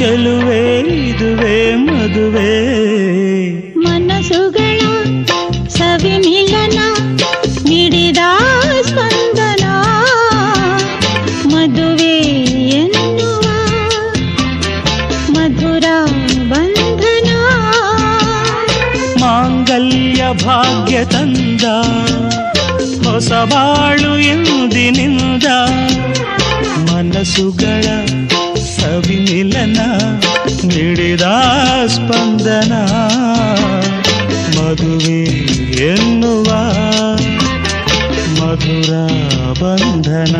ಚೆಲುವೆ ಇದುವೆ ಮದುವೆ. ಮನಸುಗಳ ಸವಿ ಮಿಲನ ಮಿಡಿದ ಸ್ಪಂದನ. ಮದುವೆ ಎನ್ನುವ ಮಧುರ ಬಂಧನ. ಮಾಂಗಲ್ಯ ಭಾಗ್ಯ ತಂದ ಹೊಸ ಬಾಳು ಎಂದಿನಿಂದ ಮನಸ್ಸುಗಳ ಸವಿಮಿಲನ ನೀಡಿದ ಸ್ಪಂದನ ಮದುವೆ ಎನ್ನುವ ಮಧುರ ಬಂಧನ.